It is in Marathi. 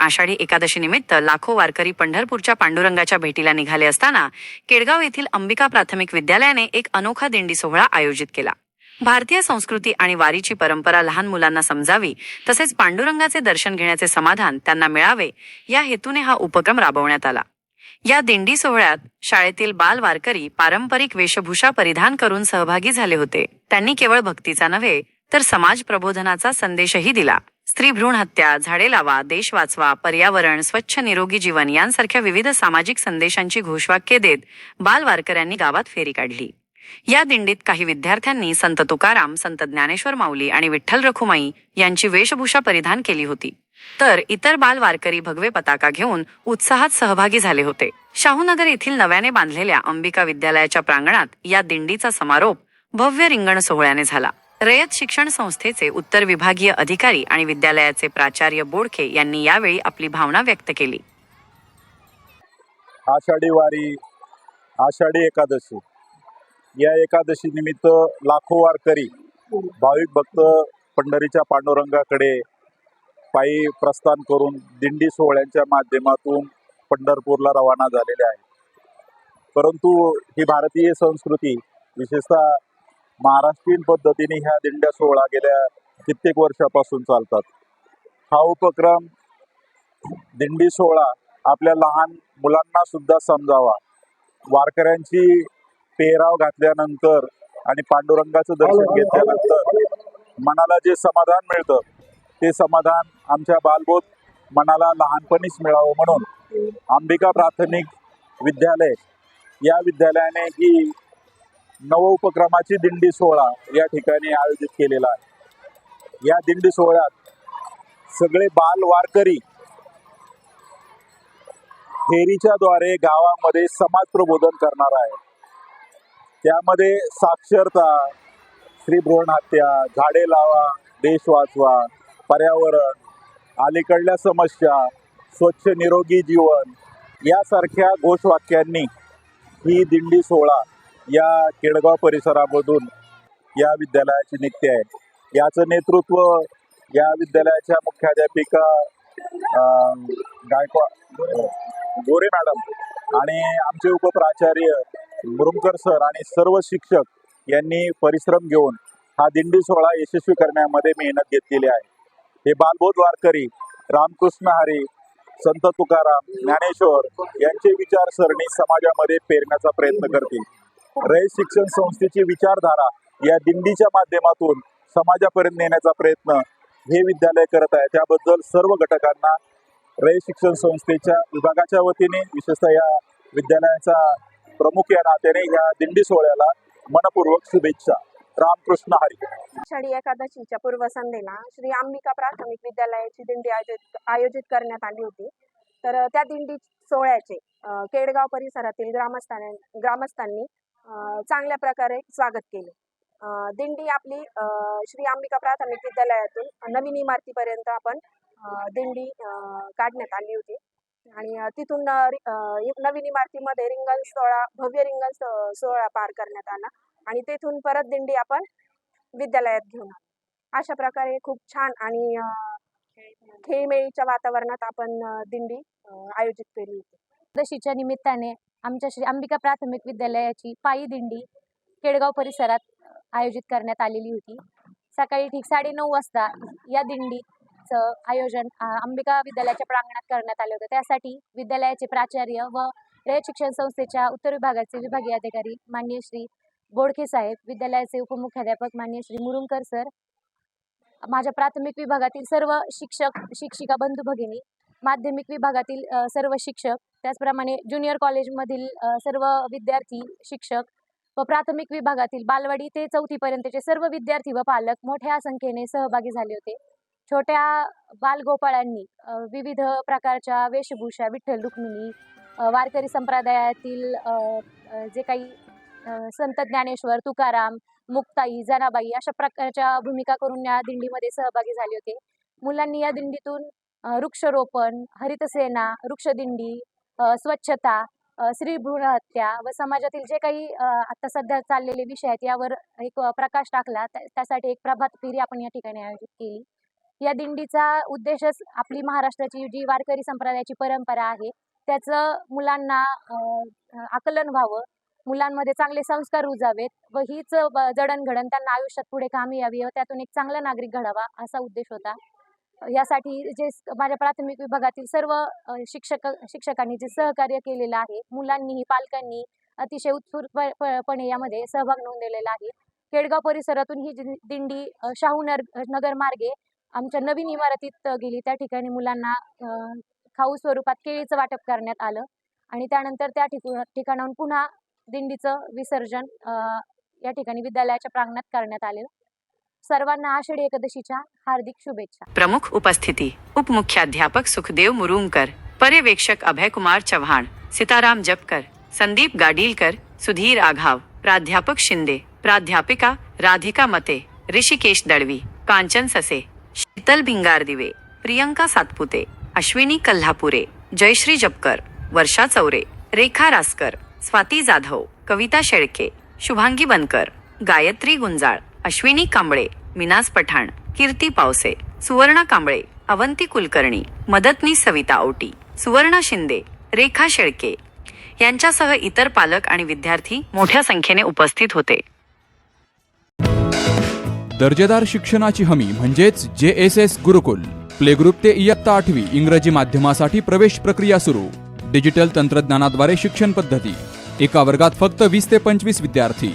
आषाढी एकादशी निमित्त लाखो वारकरी पंढरपूरच्या पांडुरंगाच्या भेटीला निघाले असताना केडगाव येथील अंबिका प्राथमिक विद्यालयाने एक अनोखा दिंडी सोहळा आयोजित केला. भारतीय संस्कृती आणि वारीची परंपरा लहान मुलांना समजावी तसेच पांडुरंगाचे दर्शन घेण्याचे समाधान त्यांना मिळावे या हेतूने हा उपक्रम राबवण्यात आला. या दिंडी सोहळ्यात शाळेतील बाल वारकरी पारंपरिक वेशभूषा परिधान करून सहभागी झाले होते. त्यांनी केवळ भक्तीचा नव्हे तर समाज प्रबोधनाचा संदेशही दिला. स्त्री भ्रूण हत्या झाडे लावा देश वाचवा पर्यावरण स्वच्छ निरोगी जीवन यांसारख्या विविध सामाजिक संदेशांची घोषवाक्य देत बालवारकऱ्यांनी गावात फेरी काढली. या दिंडीत काही विद्यार्थ्यांनी संत तुकाराम संत ज्ञानेश्वर माऊली आणि विठ्ठल रखुमाई यांची वेशभूषा परिधान केली होती. तर इतर बाल वारकरी भगवे पताका घेऊन उत्साहात सहभागी झाले होते. शाहूनगर येथील नव्याने बांधलेल्या अंबिका विद्यालयाच्या प्रांगणात या दिंडीचा समारोप भव्य रिंगण सोहळ्याने झाला. रयत शिक्षण संस्थेचे उत्तर विभागीय अधिकारी आणि विद्यालयाचे प्राचार्य बोडखे यांनी यावेळी आपली भावना व्यक्त केली. आषाढी वारी आषाढी एकादशी. या एकादशी निमित्त लाखो वारकरी भाविक भक्त पंढरीच्या पांडुरंगाकडे पायी प्रस्थान करून दिंडी सोहळ्यांच्या माध्यमातून पंढरपूरला रवाना झालेले आहेत. परंतु ही भारतीय संस्कृती विशेषतः महाराष्ट्रीयन पद्धतीने ह्या दिंड्या सोहळा गेल्या कित्येक वर्षापासून चालतात. हा उपक्रम दिंडी सोहळा आपल्या लहान मुलांना सुद्धा समजावा. वारकऱ्यांची पेराव घातल्यानंतर आणि पांडुरंगाचं दर्शन घेतल्यानंतर मनाला जे समाधान मिळतं ते समाधान आमच्या बालबोध मनाला लहानपणीच मिळावं म्हणून अंबिका प्राथमिक विद्यालय या विद्यालयाने ही नव उपक्रमाची दिंडी सोहळा या ठिकाणी आयोजित केलेला आहे. या दिंडी सोहळ्यात सगळे बाल वारकरी फेरीच्या द्वारे गावामध्ये समाज प्रबोधन करणार आहे त्यामध्ये साक्षरता स्त्री भ्रूण हत्या झाडे लावा देश वाचवा पर्यावरण अलीकडल्या समस्या स्वच्छ निरोगी जीवन यासारख्या घोषवाक्यांनी ही दिंडी सोहळा या केडगाव परिसरामधून या विद्यालयाची निघते आहे. याचं नेतृत्व या विद्यालयाच्या मुख्याध्यापिका गायकवाड गायकवा गोरे मॅडम आणि आमचे उपप्राचार्य मुरुमकर सर आणि सर्व शिक्षक यांनी परिश्रम घेऊन हा दिंडी सोहळा यशस्वी करण्यामध्ये मेहनत घेतलेली आहे. हे बालबोध वारकरी रामकृष्ण हरी संत तुकाराम ज्ञानेश्वर यांचे विचारसरणी समाजामध्ये पेरण्याचा प्रयत्न करतील. रयत शिक्षण संस्थेची विचारधारा या दिंडीच्या माध्यमातून समाजापर्यंत नेण्याचा प्रयत्न हे विद्यालय करत आहे. त्याबद्दल सर्व घटकांना रयत शिक्षण संस्थेच्या विभागाच्या वतीने विशेषतः या विद्यालयाचा प्रमुख या नात्याने या दिंडी सोहळ्याला मनपूर्वक शुभेच्छा. रामकृष्ण हरी. आषाढी एकादशीच्या पूर्वसंध्येला श्री अंबिका प्राथमिक विद्यालयाची दिंडी आयोजित आयोजित करण्यात आली होती. तर त्या दिंडी सोहळ्याचे केडगाव परिसरातील ग्रामस्थान ग्रामस्थांनी चांगल्या प्रकारे स्वागत केले. दिंडी आपली श्री अंबिका प्राथमिक विद्यालयातून नवीन इमारतीपर्यंत आपण दिंडी काढण्यात आली होती. आणि तिथून नवीन इमारतीमध्ये रिंगण सोहळा भव्य रिंगण सोहळा पार करण्यात आला. आणि तेथून परत दिंडी आपण विद्यालयात घेऊन आलो. अशा प्रकारे खूप छान आणि खेळमेळीच्या खेळीमेळीच्या वातावरणात आपण दिंडी आयोजित केली होती. दशीच्या निमित्ताने आमच्या श्री अंबिका प्राथमिक विद्यालयाची पायी दिंडी केडगाव परिसरात आयोजित करण्यात आलेली होती. सकाळी ठीक साडेनऊ वाजता या दिंडीचं आयोजन अंबिका विद्यालयाच्या प्रांगणात करण्यात आले होते. त्यासाठी विद्यालयाचे प्राचार्य व रयत शिक्षण संस्थेच्या उत्तर विभागाचे विभागीय अधिकारी मान्य श्री बोडखे साहेब विद्यालयाचे उपमुख्याध्यापक मान्य श्री मुरुंकर सर माझ्या प्राथमिक विभागातील सर्व शिक्षक शिक्षिका बंधू भगिनी माध्यमिक विभागातील सर्व शिक्षक त्याचप्रमाणे ज्युनियर कॉलेजमधील सर्व विद्यार्थी शिक्षक व प्राथमिक विभागातील बालवाडी ते चौथीपर्यंतचे सर्व विद्यार्थी व पालक मोठ्या संख्येने सहभागी झाले होते. छोट्या बालगोपाळांनी विविध प्रकारच्या वेशभूषा विठ्ठल रुक्मिणी वारकरी संप्रदायातील जे काही संत ज्ञानेश्वर तुकाराम मुक्ताई जनाबाई अशा प्रकारच्या भूमिका करून या दिंडीमध्ये सहभागी झाले होते. मुलांनी या दिंडीतून वृक्षरोपण हरितसेना वृक्षदिंडी स्वच्छता स्त्री भ्रूण हत्या व समाजातील जे काही आता सध्या चाललेले विषय आहेत यावर एक प्रकाश टाकला. त्यासाठी एक प्रभात फेरी आपण या ठिकाणी आयोजित केली. या दिंडीचा उद्देशच आपली महाराष्ट्राची जी वारकरी संप्रदायाची परंपरा आहे त्याचं मुलांना आकलन व्हावं मुलांमध्ये चांगले संस्कार रुजावेत व हीच जडणघडण त्यांना आयुष्यात पुढे कामी यावी व त्यातून एक चांगला नागरिक घडावा असा उद्देश होता. यासाठी जे माझ्या प्राथमिक विभागातील सर्व शिक्षक शिक्षकांनी जे सहकार्य केलेलं आहे मुलांनीही पालकांनी अतिशय उत्स्फूर्तपणे यामध्ये सहभाग नोंदवलेला आहे. केडगाव परिसरातून ही दिंडी शाहू नर नगर मार्गे आमच्या नवीन इमारतीत गेली. त्या ठिकाणी मुलांना खाऊ स्वरूपात केळीचं वाटप करण्यात आलं आणि त्यानंतर त्या ठिक ठिकाणाहून पुन्हा दिंडीचं विसर्जन या ठिकाणी विद्यालयाच्या प्रांगणात करण्यात आलेलं. सर्वांना आषाढी एकादशीच्या हार्दिक शुभेच्छा. प्रमुख उपस्थिती उपमुख्याध्यापक सुखदेव मुरुंगकर पर्यवेक्षक अभय कुमार चव्हाण सीताराम जपकर संदीप गाडीलकर सुधीर आघाव प्राध्यापक शिंदे प्राध्यापिका राधिका मते ऋषिकेश दळवी कांचन ससे शीतल भिंगार दिवे प्रियंका सातपुते अश्विनी कल्हापुरे जयश्री जपकर वर्षा चौरे रेखा रासकर स्वाती जाधव कविता शेळके शुभांगी बनकर गायत्री गुंजाळ अश्विनी कांबळे मिनास पठाण कीर्ती पावसे सुवर्णा कांबळे अवंती कुलकर्णी मदतनी सविता औटी सुवर्णा शिंदे रेखा शेळके यांच्यासह इतर पालक आणि विद्यार्थी मोठ्या संख्येने उपस्थित होते. दर्जेदार शिक्षणाची हमी म्हणजेच जे एस एस गुरुकुल. प्लेग्रुप ते इयत्ता आठवी इंग्रजी माध्यमासाठी प्रवेश प्रक्रिया सुरू. डिजिटल तंत्रज्ञानाद्वारे शिक्षण पद्धती. एका वर्गात फक्त वीस ते पंचवीस विद्यार्थी.